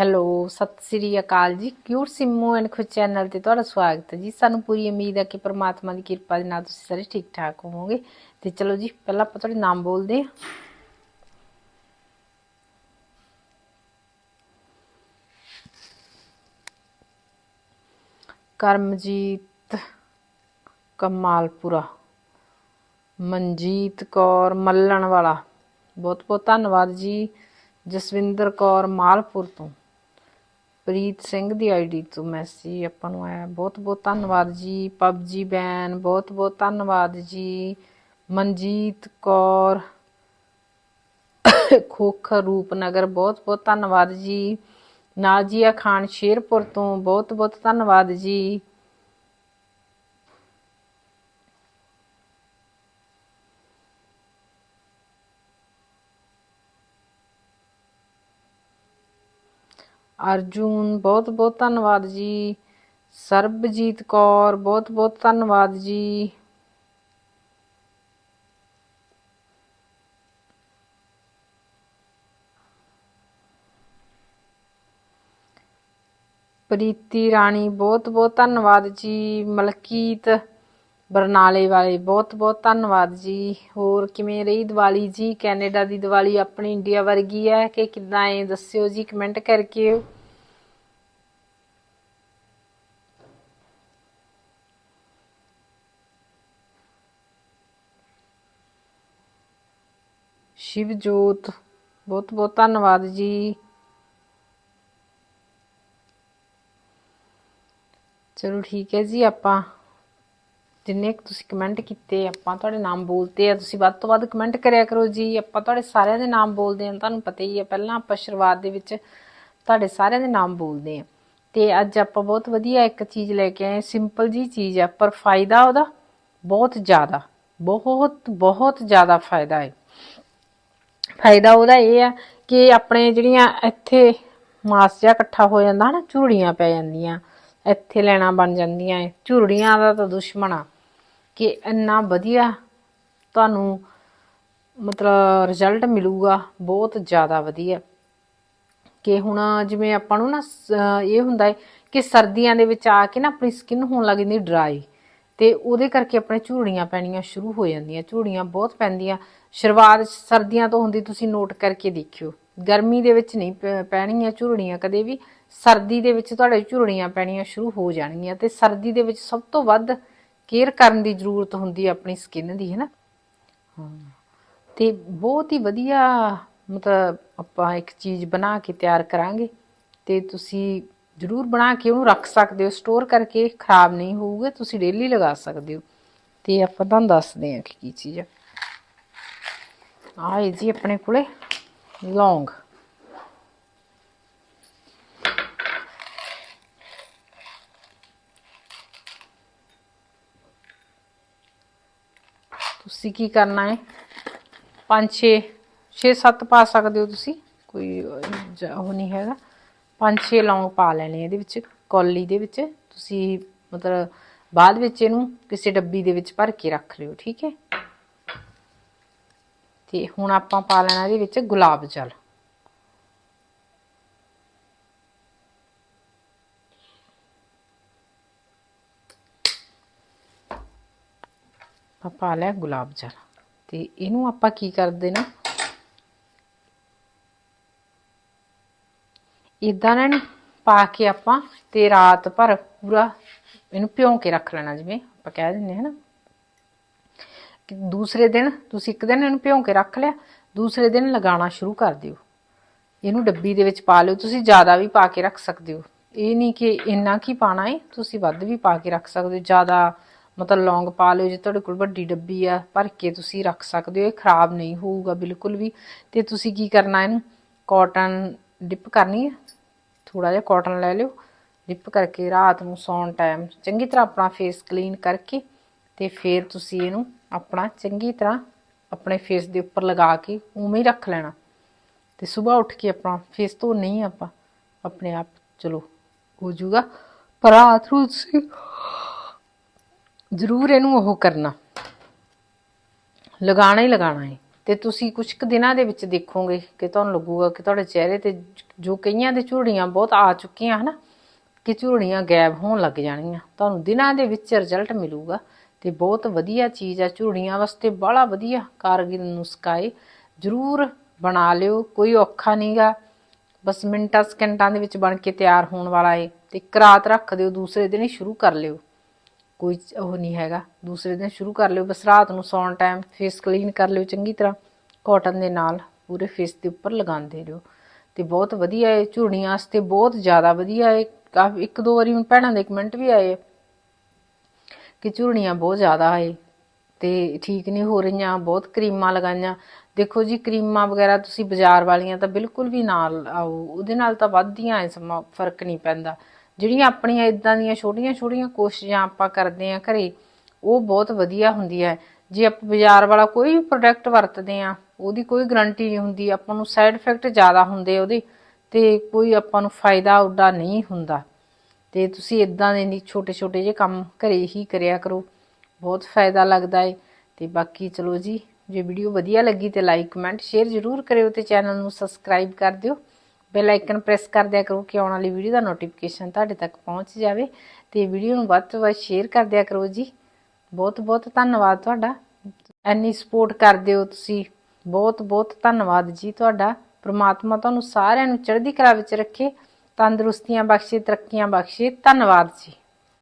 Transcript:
Hello, ਸਤਿ ਸ੍ਰੀ ਅਕਾਲ ਜੀ। ਕਿਊਟ ਸਿੰਮੂ ਐਂਡ ਖੁਦ ਚੈਨਲ ਤੇ ਤੁਹਾਡਾ ਸਵਾਗਤ ਹੈ ਜੀ। ਸਾਨੂੰ ਪੂਰੀ ਉਮੀਦ ਹੈ ਕਿ ਪ੍ਰਮਾਤਮਾ ਦੀ ਕਿਰਪਾ ਦੇ ਨਾਲ ਤੁਸੀਂ ਸਾਰੇ ਠੀਕ ਠਾਕ ਹੋਵੋਗੇ। ਤੇ ਚਲੋ ਜੀ, ਪਹਿਲਾਂ ਆਪਾਂ ਤੁਹਾਡੇ ਨਾਮ ਬੋਲਦੇ ਹਾਂ। ਕਰਮਜੀਤ ਕਮਾਲਪੁਰਾ। ਮਨਜੀਤ ਕੌਰ ਮੱਲਣ ਵਾਲਾ ਬਹੁਤ ਬਹੁਤ ਧੰਨਵਾਦ ਜੀ ਜਸਵਿੰਦਰ ਕੌਰ ਮਾਲਪੁਰ ਤੋਂ। ਪ੍ਰੀਤ ਸਿੰਘ ਦੀ ਆਈਡੀ ਤੋਂ ਮੈਸੇਜ ਆਪਾਂ ਨੂੰ ਆਇਆ। ਬਹੁਤ ਬਹੁਤ ਧੰਨਵਾਦ ਜੀ। ਪਬਜੀ ਬੈਨ, ਬਹੁਤ ਬਹੁਤ ਧੰਨਵਾਦ ਜੀ। ਮਨਜੀਤ ਕੌਰ ਖੋਖਰ ਰੂਪਨਗਰ, ਬਹੁਤ ਬਹੁਤ ਧੰਨਵਾਦ ਜੀ। ਨਾਜੀਆ ਖਾਨ ਸ਼ੇਰਪੁਰ ਤੋਂ, ਬਹੁਤ ਬਹੁਤ ਧੰਨਵਾਦ ਜੀ। ਅਰਜੁਨ, ਬਹੁਤ ਬਹੁਤ ਧੰਨਵਾਦ ਜੀ। ਸਰਬਜੀਤ ਕੌਰ, ਬਹੁਤ ਬਹੁਤ ਧੰਨਵਾਦ ਜੀ। ਪ੍ਰੀਤੀ ਰਾਣੀ, ਬਹੁਤ ਬਹੁਤ ਧੰਨਵਾਦ ਜੀ। ਮਲਕੀਤ ਬਰਨਾਲੇ ਵਾਲੇ, ਬਹੁਤ ਬਹੁਤ ਧੰਨਵਾਦ ਜੀ। ਹੋਰ ਕਿਵੇਂ ਰਹੀ ਦੀਵਾਲੀ ਜੀ? ਕੈਨੇਡਾ ਦੀ ਦੀਵਾਲੀ ਆਪਣੀ ਇੰਡੀਆ ਵਰਗੀ ਹੈ ਕਿ ਕਿੱਦਾਂ ਹੈ ਦੱਸਿਓ ਜੀ ਕਮੈਂਟ ਕਰਕੇ। ਸ਼ਿਵਜੋਤ, ਬਹੁਤ ਬਹੁਤ ਧੰਨਵਾਦ ਜੀ। ਚਲੋ ਠੀਕ ਹੈ ਜੀ ਆਪਾਂ। ਜਿੰਨੇ ਕੁ ਤੁਸੀਂ ਕਮੈਂਟ ਕੀਤੇ, ਆਪਾਂ ਤੁਹਾਡੇ ਨਾਮ ਬੋਲਤੇ ਆ, ਤੁਸੀਂ ਵੱਧ ਤੋਂ ਵੱਧ ਕਮੈਂਟ ਕਰਿਆ ਕਰੋ ਜੀ। ਆਪਾਂ ਤੁਹਾਡੇ ਸਾਰਿਆਂ ਦੇ ਨਾਮ ਬੋਲਦੇ ਹਾਂ, ਤੁਹਾਨੂੰ ਪਤਾ ਹੀ ਹੈ, ਪਹਿਲਾਂ ਆਪਾਂ ਸ਼ੁਰੂਆਤ ਦੇ ਵਿੱਚ ਤੁਹਾਡੇ ਸਾਰਿਆਂ ਦੇ ਨਾਮ ਬੋਲਦੇ ਹਾਂ। ਤੇ ਅੱਜ ਆਪਾਂ ਬਹੁਤ ਵਧੀਆ ਇੱਕ ਚੀਜ਼ ਲੈ ਕੇ ਆਏ ਸਿੰਪਲ ਜੀ ਚੀਜ਼ ਆ, ਪਰ ਫਾਇਦਾ ਉਹਦਾ ਬਹੁਤ ਜ਼ਿਆਦਾ, ਬਹੁਤ ਬਹੁਤ ਜ਼ਿਆਦਾ ਫਾਇਦਾ ਹੈ। ਫਾਇਦਾ ਉਹਦਾ ਇਹ ਆ ਕਿ ਆਪਣੇ ਜਿਹੜੀਆਂ ਇੱਥੇ ਮਾਸ ਜਿਹਾ ਇਕੱਠਾ ਹੋ ਜਾਂਦਾ ਨਾ ਝੂੜੀਆਂ ਪੈ ਜਾਂਦੀਆਂ। ਇੱਥੇ ਲੈਣਾ ਬਣ ਜਾਂਦੀਆਂ ਏ। ਝੁਰੜੀਆਂ ਦਾ ਤਾਂ ਦੁਸ਼ਮਣ ਆ। ਕਿ ਇੰਨਾ ਵਧੀਆ ਤੁਹਾਨੂੰ ਮਤਲਬ ਰਿਜ਼ਲਟ ਮਿਲੂਗਾ, ਬਹੁਤ ਜ਼ਿਆਦਾ ਵਧੀਆ। ਕਿ ਹੁਣ ਜਿਵੇਂ ਆਪਾਂ ਨੂੰ ਨਾ ਇਹ ਹੁੰਦਾ ਹੈ ਕਿ ਸਰਦੀਆਂ ਦੇ ਵਿੱਚ ਆ ਕੇ ਨਾ ਆਪਣੀ ਸਕਿਨ ਹੋਣ ਲੱਗ ਜਾਂਦੀ ਡਰਾਈ ਤੇ ਉਹਦੇ ਕਰਕੇ ਆਪਣੇ ਝੁਰੜੀਆਂ ਪੈਣੀਆਂ ਸ਼ੁਰੂ ਹੋ ਜਾਂਦੀਆਂ। ਝੂੜੀਆਂ ਬਹੁਤ ਪੈਂਦੀਆਂ। ਸ਼ੁਰੂਆਤ ਸਰਦੀਆਂ ਤੋਂ ਹੁੰਦੀ ਤੁਸੀਂ ਨੋਟ ਕਰਕੇ ਦੇਖਿਓ। ਗਰਮੀ ਦੇ ਵਿੱਚ ਨਹੀਂ ਪੈ- ਪੈਣਗੀਆਂ ਝੁਰੜੀਆਂ ਕਦੇ ਵੀ। ਸਰਦੀ ਦੇ ਵਿੱਚ ਤੁਹਾਡੇ ਝੁਰੜੀਆਂ ਪੈਣੀਆਂ ਸ਼ੁਰੂ ਹੋ ਜਾਣਗੀਆਂ ਤੇ ਸਰਦੀ ਦੇ ਵਿੱਚ ਸਭ ਤੋਂ ਵੱਧ ਕੇਅਰ ਕਰਨ ਦੀ ਜ਼ਰੂਰਤ ਹੁੰਦੀ ਹੈ ਆਪਣੀ ਸਕਿਨ ਦੀ, ਹੈ ਨਾ? ਤੇ ਬਹੁਤ ਹੀ ਵਧੀਆ, ਮਤਲਬ ਆਪਾਂ ਇੱਕ ਚੀਜ਼ ਬਣਾ ਕੇ ਤਿਆਰ ਕਰਾਂਗੇ ਤੇ ਤੁਸੀਂ ਜ਼ਰੂਰ ਬਣਾ ਕੇ ਉਹਨੂੰ ਰੱਖ ਸਕਦੇ ਹੋ, ਸਟੋਰ ਕਰਕੇ ਖਰਾਬ ਨਹੀਂ ਹੋਊਗਾ, ਤੁਸੀਂ ਡੇਲੀ ਲਗਾ ਸਕਦੇ ਹੋ। ਤੇ ਆਪਾਂ ਤੁਹਾਨੂੰ ਦੱਸਦੇ ਹਾਂ ਕਿ ਕੀ ਚੀਜ਼ ਆ। ਆਹ ਜੀ ਆਪਣੇ ਕੋਲੇ, ਲੌਂਗ। ਤੁਸੀਂ ਕੀ ਕਰਨਾ ਹੈ? ਪੰਜ, ਛੇ ਛੇ, ਸੱਤ ਪਾ ਸਕਦੇ ਹੋ ਤੁਸੀਂ। ਕੋਈ ਉਹ ਨਹੀਂ ਹੈਗਾ। ਪੰਜ, ਛੇ ਲੌਂਗ ਪਾ ਲੈਣੇ ਇਹਦੇ ਵਿੱਚ, ਕੌਲੀ ਦੇ ਵਿੱਚ। ਤੁਸੀਂ ਮਤਲਬ ਬਾਅਦ ਵਿੱਚ ਇਹਨੂੰ ਕਿਸੇ ਡੱਬੀ ਦੇ ਵਿੱਚ ਭਰ ਕੇ ਰੱਖ ਲਿਓ, ਠੀਕ ਹੈ? ਤੇ ਹੁਣ ਆਪਾਂ ਪਾ ਲੈਣਾ ਇਹਦੇ ਵਿੱਚ ਗੁਲਾਬ ਜਲ। ਆਪਾਂ ਪਾ ਲਿਆ ਗੁਲਾਬ ਜਲ। ਤੇ ਇਹਨੂੰ ਆਪਾਂ ਕੀ ਕਰਦੇ ਨਾ? ਇਦਾਂ ਨਾ ਪਾ ਕੇ ਆਪਾਂ ਤੇ ਰਾਤ ਭਰ ਪੂਰਾ ਇਹਨੂੰ ਭਿਉਂ ਕੇ ਰੱਖ ਲੈਣਾ, ਜਿਵੇਂ ਆਪਾਂ ਕਹਿ ਦਿੰਦੇ ਹਾਂ ਦੂਸਰੇ ਦਿਨ ਤੁਸੀਂ ਇੱਕ ਦਿਨ ਇਹਨੂੰ ਭਿਉਂ ਕੇ ਰੱਖ ਲਿਆ, ਦੂਸਰੇ ਦਿਨ ਲਗਾਉਣਾ ਸ਼ੁਰੂ ਕਰ ਦਿਓ। ਇਹਨੂੰ ਡੱਬੀ ਦੇ ਵਿੱਚ ਪਾ ਲਿਓ, ਤੁਸੀਂ ਜ਼ਿਆਦਾ ਵੀ ਪਾ ਕੇ ਰੱਖ ਸਕਦੇ ਹੋ। ਇਹ ਨਹੀਂ ਕਿ ਇੰਨਾ ਕੀ ਪਾਣਾ ਹੈ ਤੁਸੀਂ ਵੱਧ ਵੀ ਪਾ ਕੇ ਰੱਖ ਸਕਦੇ ਹੋ, ਜ਼ਿਆਦਾ ਮਤਲਬ ਲੌਂਗ ਪਾ ਲਿਓ ਜੇ ਤੁਹਾਡੇ ਕੋਲ ਵੱਡੀ ਡੱਬੀ ਆ, ਭਰ ਕੇ ਤੁਸੀਂ ਰੱਖ ਸਕਦੇ ਹੋ, ਇਹ ਖਰਾਬ ਨਹੀਂ ਹੋਊਗਾ ਬਿਲਕੁਲ ਵੀ। ਤੇ ਤੁਸੀਂ ਕੀ ਕਰਨਾ ਇਹਨੂੰ? ਕਾਟਨ ਡਿਪ ਕਰਨੀ ਹੈ ਥੋੜਾ ਜਿਹਾ ਕਾਟਨ ਲੈ ਲਿਓ। ਡਿਪ ਕਰਕੇ ਰਾਤ ਨੂੰ ਸੌਣ ਟਾਈਮ ਚੰਗੀ ਤਰ੍ਹਾਂ ਆਪਣਾ ਫੇਸ ਕਲੀਨ ਕਰਕੇ ਤੇ ਫਿਰ ਤੁਸੀਂ ਇਹਨੂੰ ਆਪਣਾ ਚੰਗੀ ਤਰ੍ਹਾਂ ਆਪਣੇ ਫੇਸ ਦੇ ਉੱਪਰ ਲਗਾ ਕੇ ਉਵੇਂ ਹੀ ਰੱਖ ਲੈਣਾ। ਤੇ ਸਵੇਰ ਉੱਠ ਕੇ ਆਪਣਾ ਫੇਸ ਤੋਂ ਨਹੀਂ ਆਪਾਂ, ਆਪਣੇ ਆਪ, ਚਲੋ, ਹੋ ਜਾਊਗਾ। ਪਰ ਰਾਤ ਨੂੰ ਤੁਸੀਂ ਜ਼ਰੂਰ ਇਹਨੂੰ ਉਹ ਕਰਨਾ। ਲਗਾਣਾ ਹੀ ਲਗਾਣਾ ਹੈ। ਤੇ ਤੁਸੀਂ ਕੁਝ ਕੁ ਦਿਨਾਂ ਦੇ ਵਿੱਚ ਦੇਖੋਗੇ ਕਿ ਤੁਹਾਨੂੰ ਲੱਗੂਗਾ ਕਿ ਤੁਹਾਡੇ ਚਿਹਰੇ ਤੇ ਜੋ ਕਈਆਂ ਦੇ ਝੁਰੜੀਆਂ ਬਹੁਤ ਆ ਚੁੱਕੀਆਂ ਹਨਾ, ਕਿ ਝੁਰੜੀਆਂ ਗਾਇਬ ਹੋਣ ਲੱਗ ਜਾਣਗੀਆਂ। ਤੁਹਾਨੂੰ ਦਿਨਾਂ ਦੇ ਵਿੱਚ ਰਿਜ਼ਲਟ ਮਿਲੂਗਾ ਤੇ ਬਹੁਤ ਵਧੀਆ ਚੀਜ਼ ਆ। ਝੁਰੜੀਆਂ ਵਾਸਤੇ ਬੜਾ ਵਧੀਆ ਕਾਰਗਰ ਨੁਸਖਾ ਏ ਜ਼ਰੂਰ ਬਣਾ ਲਿਓ। ਕੋਈ ਔਖਾ ਨਹੀਂਗਾ ਬਸ ਮਿੰਟਾਂ, ਸਕਿੰਟਾਂ ਦੇ ਵਿੱਚ ਬਣ ਕੇ ਤਿਆਰ ਹੋਣ ਵਾਲਾ ਏ। ਤੇ ਇੱਕ ਰਾਤ ਰੱਖ ਦਿਓ, ਦੂਸਰੇ ਦਿਨ ਹੀ ਸ਼ੁਰੂ ਕਰ ਲਿਓ। ਕੋਈ ਉਹ ਨਹੀਂ ਹੈਗਾ। ਦੂਸਰੇ ਦਿਨ ਸ਼ੁਰੂ ਕਰ ਲਿਓ, ਬਸ ਰਾਤ ਨੂੰ ਸੌਣ ਟਾਈਮ ਫੇਸ ਕਲੀਨ ਕਰ ਲਿਓ ਚੰਗੀ ਤਰ੍ਹਾਂ। ਕਾਟਨ ਦੇ ਨਾਲ ਪੂਰੇ ਫੇਸ ਦੇ ਉੱਪਰ ਲਗਾਉਂਦੇ ਰਹੋ। ਤੇ ਬਹੁਤ ਵਧੀਆ ਹੈ ਝੁਰੜੀਆਂ ਵਾਸਤੇ ਬਹੁਤ ਜ਼ਿਆਦਾ ਵਧੀਆ ਹੈ ਕਾਫੀ ਇੱਕ ਦੋ ਵਾਰੀ ਹੁਣ ਭੈਣਾਂ ਦੇ ਕਮੈਂਟ ਵੀ ਆਏ ਕਿ ਝੁਰੜੀਆਂ ਬਹੁਤ ਜ਼ਿਆਦਾ ਹੈ ਤੇ ਠੀਕ ਨਹੀਂ ਹੋ ਰਹੀਆਂ, ਬਹੁਤ ਕਰੀਮਾਂ ਲਗਾਈਆਂ। ਦੇਖੋ ਜੀ, ਕਰੀਮਾਂ ਵਗੈਰਾ ਤੁਸੀਂ ਬਾਜ਼ਾਰ ਵਾਲੀਆਂ ਤਾਂ ਬਿਲਕੁਲ ਵੀ ਨਾਲ ਆਓ, ਉਹਦੇ ਨਾਲ ਤਾਂ ਵੱਧਦੀਆਂ ਐ ਸਮਾਂ, ਫ਼ਰਕ ਨਹੀਂ ਪੈਂਦਾ। ਜਿਹੜੀਆਂ ਆਪਣੀਆਂ ਇਦਾਂ ਦੀਆਂ ਛੋਟੀਆਂ ਛੋਟੀਆਂ ਕੋਸ਼ਿਸ਼ਾਂ ਆਪਾਂ ਕਰਦੇ ਆਂ ਘਰੇ, ਉਹ ਬਹੁਤ ਵਧੀਆ ਹੁੰਦੀ ਹੈ। ਜੇ ਆਪਾਂ ਬਾਜ਼ਾਰ ਵਾਲਾ ਕੋਈ ਵੀ ਪ੍ਰੋਡਕਟ ਵਰਤਦੇ ਆਂ ਉਹਦੀ ਕੋਈ ਗਰੰਟੀ ਨਹੀਂ ਹੁੰਦੀ, ਆਪਾਂ ਨੂੰ ਸਾਈਡ ਇਫੈਕਟ ਜ਼ਿਆਦਾ ਹੁੰਦੇ ਉਹਦੇ ਤੇ ਕੋਈ ਆਪਾਂ ਨੂੰ ਫਾਇਦਾ ਉੱਡਾ ਨਹੀਂ ਹੁੰਦਾ। ਤੇ ਤੁਸੀਂ ਇਦਾਂ ਦੇ ਨਹੀਂ ਛੋਟੇ ਛੋਟੇ ਜਿਹੇ ਕੰਮ ਘਰੇ ਹੀ ਕਰਿਆ ਕਰੋ, ਬਹੁਤ ਫਾਇਦਾ ਲੱਗਦਾ ਏ। ਤੇ ਬਾਕੀ ਚਲੋ ਜੀ, ਜੇ ਵੀਡੀਓ ਵਧੀਆ ਲੱਗੀ ਤੇ ਲਾਈਕ ਕਮੈਂਟ ਸ਼ੇਅਰ ਜ਼ਰੂਰ ਕਰਿਓ ਤੇ ਚੈਨਲ ਨੂੰ ਸਬਸਕ੍ਰਾਈਬ ਕਰ ਦਿਓ। ਬੈਲ ਆਈਕਨ ਪ੍ਰੈਸ ਕਰ ਦਿਆ ਕਰੋ ਕਿ ਆਉਣ ਵਾਲੀ ਵੀਡੀਓ ਦਾ ਨੋਟੀਫਿਕੇਸ਼ਨ ਤੁਹਾਡੇ ਤੱਕ ਪਹੁੰਚ ਜਾਵੇ। ਤੇ ਵੀਡੀਓ ਨੂੰ ਵੱਧ ਤੋਂ ਵੱਧ ਸ਼ੇਅਰ ਕਰ ਦਿਆ ਕਰੋ ਜੀ। ਬਹੁਤ ਬਹੁਤ ਧੰਨਵਾਦ ਤੁਹਾਡਾ। ਐਨੀ ਸਪੋਰਟ ਕਰਦੇ ਹੋ ਤੁਸੀਂ। ਬਹੁਤ ਬਹੁਤ ਧੰਨਵਾਦ ਜੀ ਤੁਹਾਡਾ। ਪ੍ਰਮਾਤਮਾ ਤੁਹਾਨੂੰ ਸਾਰਿਆਂ ਨੂੰ ਚੜ੍ਹਦੀ ਕਲਾ ਵਿੱਚ ਰੱਖੇ। ਤੰਦਰੁਸਤੀਆਂ ਬਖਸ਼ੇ, ਤਰੱਕੀਆਂ ਬਖਸ਼ੇ। ਧੰਨਵਾਦ ਜੀ।